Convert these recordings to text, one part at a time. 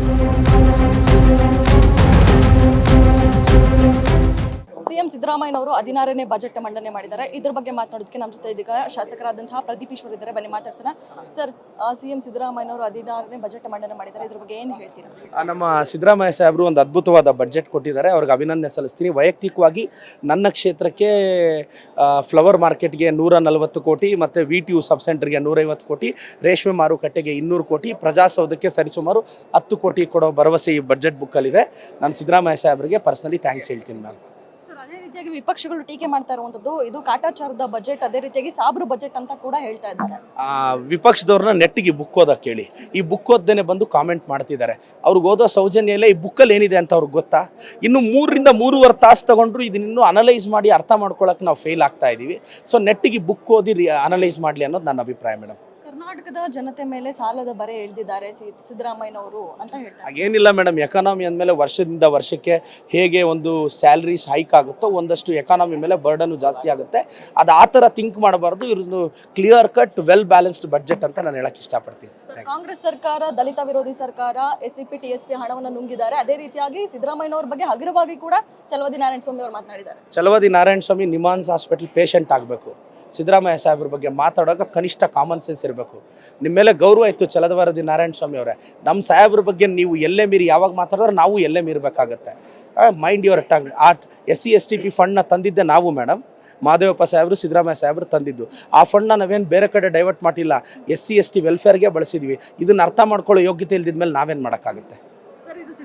Thank you. CM ಸಿದ್ದರಾಮಯ್ಯನವರು ಹದಿನಾರನೇ budget ಮಂಡನೆ ಮಾಡಿದ್ದಾರೆ. ಇದ್ರ ಬಗ್ಗೆ ಮಾತನಾಡೋದಕ್ಕೆ ನಮ್ಮ ಜೊತೆ ಇದೀಗ ಶಾಸಕರಾದಂತಹ ಪ್ರದೀಪ್ ಈಶ್ವರ್ ಇದ್ದಾರೆ. ಬನ್ನಿ ಮಾತಾಡ್ಸೋಣ. ಸರ್ ಸಿಎಂ ಸಿದ್ದರಾಮಯ್ಯನವರು ಹದಿನಾರನೇ ಬಜೆಟ್ ಮಂಡನೆ ಮಾಡಿದ್ದಾರೆ. ಇದ್ರ ಬಗ್ಗೆ ಏನು ಹೇಳ್ತೀರಾ? ನಮ್ಮ ಸಿದ್ದರಾಮಯ್ಯ ಸಾಹೇಬರು ಒಂದು ಅದ್ಭುತವಾದ ಬಜೆಟ್ ಕೊಟ್ಟಿದ್ದಾರೆ. ಅವ್ರಿಗೆ ಅಭಿನಂದನೆ ಸಲ್ಲಿಸ್ತೀನಿ. ವೈಯಕ್ತಿಕವಾಗಿ ನನ್ನ ಕ್ಷೇತ್ರಕ್ಕೆ ಫ್ಲವರ್ ಮಾರ್ಕೆಟ್ಗೆ ನೂರ ನಲವತ್ತು ಕೋಟಿ ಮತ್ತು ವಿ ಟಿ ಯು ಸಬ್ ಸೆಂಟರ್ಗೆ ನೂರೈವತ್ತು ಕೋಟಿ, ರೇಷ್ಮೆ ಮಾರುಕಟ್ಟೆಗೆ ಇನ್ನೂರು ಕೋಟಿ, ಪ್ರಜಾಸೌಧಕ್ಕೆ ಸರಿಸುಮಾರು ಹತ್ತು ಕೋಟಿ ಕೊಡೋ ಭರವಸೆ ಈ ಬಜೆಟ್ ಬುಕ್ಕಲ್ಲಿದೆ ನಾನು ಸಿದ್ದರಾಮಯ್ಯ ಸಾಹೇಬರಿಗೆ ಪರ್ಸನಲಿ ಥ್ಯಾಂಕ್ಸ್ ಹೇಳ್ತೀನಿ ಮ್ಯಾಮ್ ರೀತಿಯಾಗಿ ವಿಪಕ್ಷಗಳು ಟೀಕೆ ಮಾಡ್ತಾ ಇರುವಂತದ್ದು ಇದು ಕಾಟಾಚಾರದ ಬಜೆಟ್ ಅದೇ ರೀತಿಯಾಗಿ ಸಾಬ್ರು ಬಜೆಟ್ ಅಂತ ಕೂಡ ಹೇಳ್ತಾ ಇದ್ದಾರೆ. ಆ, ವಿಪಕ್ಷದವ್ರನ್ನ ನೆಟ್ಟಿಗೆ ಬುಕ್ ಓದಕ್ಕೆ ಕೇಳಿ. ಈ ಬುಕ್ ಓದ್ದೇನೆ ಬಂದು ಕಾಮೆಂಟ್ ಮಾಡ್ತಿದ್ದಾರೆ. ಅವ್ರಿಗೆ ಓದೋ ಸೌಜನ್ಯ ಇಲ್ಲ ಈ ಬುಕ್ಕಲ್ಲಿ ಏನಿದೆ ಅಂತ ಅವ್ರಿಗೆ ಗೊತ್ತಾ? ಇನ್ನು ಮೂರರಿಂದ ಮೂರುವರೆ ತಾಸು ತಗೊಂಡ್ರು ಇದನ್ನು ಅನಲೈಸ್ ಮಾಡಿ ಅರ್ಥ ಮಾಡ್ಕೊಳಕ್ಕೆ ನಾವು ಫೇಲ್ ಆಗ್ತಾ ಇದ್ದೀವಿ ಸೊ ನೆಟ್ಟಿಗೆ ಬುಕ್ ಓದಿ ಅನಲೈಸ್ ಮಾಡಲಿ ಅನ್ನೋದು ನನ್ನ ಅಭಿಪ್ರಾಯ ಮೇಡಮ್ ಕರ್ನಾಟಕದ ಜನತೆ ಮೇಲೆ ಸಾಲದ ಬರೆ ಎಳೆದಿದ್ದಾರೆ ಸಿದ್ದರಾಮಯ್ಯನವರು ಅಂತ ಹೇಳ್ತಾರೆ. ಏನಿಲ್ಲ ಮೇಡಮ್ ಎಕಾನಮಿ ಅಂದಮೇಲೆ ವರ್ಷದಿಂದ ವರ್ಷಕ್ಕೆ ಹೇಗೆ ಒಂದು ಸ್ಯಾಲ್ರೀಸ್ ಹೈಕ್ ಆಗುತ್ತೋ ಒಂದಷ್ಟು ಎಕಾನಮಿ ಮೇಲೆ ಬರ್ಡನ್ನು ಜಾಸ್ತಿ ಆಗುತ್ತೆ. ಅದು ಆ ಥರ ಥಿಂಕ್ ಮಾಡಬಾರ್ದು. ಇವ್ರದ್ದು clear cut well balanced budget ಅಂತ ನಾನು ಹೇಳಕ್ಕೆ ಇಷ್ಟಪಡ್ತೀನಿ. ಕಾಂಗ್ರೆಸ್ ಸರ್ಕಾರ ದಲಿತ ವಿರೋಧಿ ಸರ್ಕಾರ S C P T S P ಹಣವನ್ನು ನುಂಗಿದ್ದಾರೆ. ಅದೇ ರೀತಿಯಾಗಿ ಸಿದ್ದರಾಮಯ್ಯನವ್ರ ಬಗ್ಗೆ ಹಗುರವಾಗಿ ಕೂಡ ಚಲವದಿ ನಾರಾಯಣ ಸ್ವಾಮಿ ಅವರು ಮಾತನಾಡಿದ್ದಾರೆ. Chalavadi Narayana Swamy NIMHANS hospital patient ಆಗಬೇಕು. ಸಿದ್ದರಾಮಯ್ಯ ಸಾಹೇಬ್ರ ಬಗ್ಗೆ ಮಾತಾಡೋಕೆ ಕನಿಷ್ಠ ಕಾಮನ್ ಸೆನ್ಸ್ ಇರಬೇಕು. ನಿಮ್ಮ ಮೇಲೆ ಗೌರವ ಇತ್ತು ಚಲದವರದಿ ನಾರಾಯಣ ಸ್ವಾಮಿ ಅವರೇ. ನಮ್ಮ ಸಾಹೇಬ್ರ ಬಗ್ಗೆ ನೀವು ಎಲ್ಲೇ ಮೀರಿ ಯಾವಾಗ ಮಾತಾಡಿದ್ರೆ ನಾವು ಎಲ್ಲೇ ಮೀರಬೇಕಾಗತ್ತೆ. ಮೈಂಡ್ ಯುವರ್ ಟಂಗ್ ಆ S C S T P ಫಂಡ್ನ ತಂದಿದ್ದೆ ನಾವು ಮೇಡಮ್ ಮಾದೇವಪ್ಪ ಸಾಹೇಬರು, ಸಿದ್ದರಾಮಯ್ಯ ಸಾಹೇಬರು ತಂದಿದ್ದು. ಆ ಫಂಡ್ನ ನಾವೇನು ಬೇರೆ ಕಡೆ ಡೈವರ್ಟ್ ಮಾಡಿಲ್ಲ ಎಸ್ ಸಿ ಎಸ್ ಟಿ ವೆಲ್ಫೇರ್ಗೆ ಬಳಸಿದ್ವಿ. ಇದನ್ನು ಅರ್ಥ ಮಾಡ್ಕೊಳ್ಳೋ ಯೋಗ್ಯತೆ ಇಲ್ದಿದ್ಮೇಲೆ ನಾವೇನು ಮಾಡೋಕ್ಕಾಗುತ್ತೆ?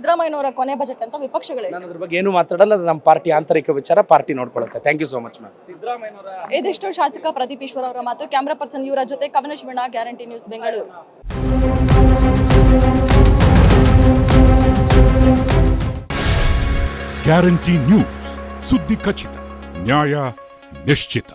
ಸಿದ್ದರಾಮಯ್ಯನವರ ಕೊನೆ ಬಜೆಟ್ ಅಂತ ವಿಪಕ್ಷಗಳು ನಾನು ಅದ್ರ ಬಗ್ಗೆ ಏನು ಮಾತಾಡಲ್ಲ ಅದು ನಮ್ಮ ಪಾರ್ಟಿ ಆಂತರಿಕ ವಿಚಾರ party ನೋಡ್ಕೊಳ್ಳುತ್ತೆ thank you so much ma'am ಇದಿಷ್ಟು ಶಾಸಕ ಪ್ರದೀಪ್ ಈಶ್ವರ್ ಅವರ ಮಾತು. ಕ್ಯಾಮ್ರಾ ಪರ್ಸನ್ ಇವರ ಜೊತೆ Kavana Shivanna guarantee news Bengaluru guarantee news ಸುದ್ದಿ ಖಚಿತ ನ್ಯಾಯ ನಿಶ್ಚಿತ